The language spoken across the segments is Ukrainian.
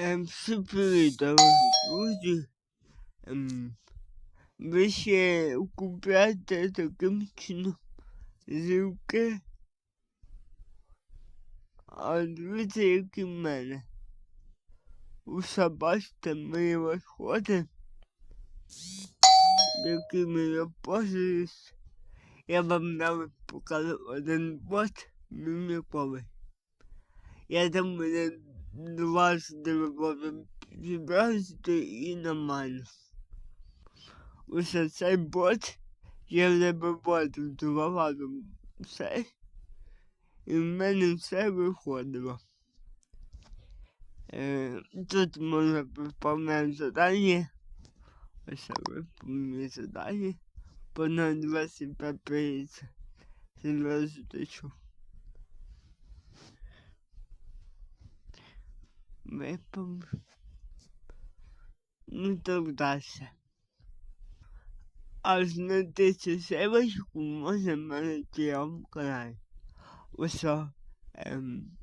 Ем, супер, друзі. Ем, ви ще купляєте таким чином зілки. А дивіться, як і в мене. Уся бачите, ми виходимо. Якими я пользуюсь. Я вам навіть покажу один бот міміковий. Я там 2019 і на Майн. Усе цей бот є лебоботом, товаром все. І в мене все виходило. Е, тут можна повне задання. Ось виповнює задання. Понад 25 приїдеться. Сім разів. Випав. Ну так далі. А знайти цю севочку може мене в телеграм-каналі. Ось о, ем,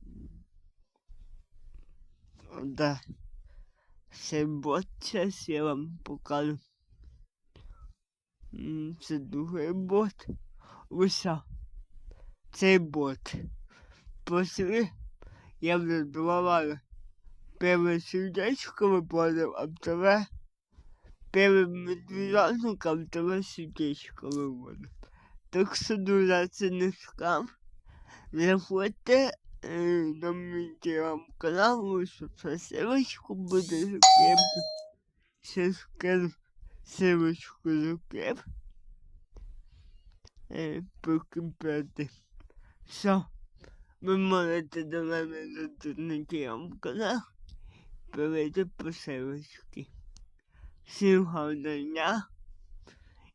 да. Зараз я вам покажу. Це другий бот. О, цей бот. Пошли, я вже два рази Первое сердечко выпадал, а второе первым медвежатником, второе сердечко выводил. Так що, друзі, це не скам. Заходьте е, на мій телеграм-канал, щоб це ссылочку буде закріпити. Ще скажу ссылочку закріп. Е, прикріпити. Все. Ви можете до мене зайти на телеграм-канал. Перейти по ссылочці. Всім гарного дня.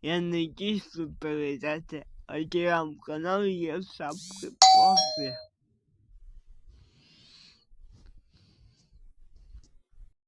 Я надіюсь, що передати, а вам канал є в шапці профілю.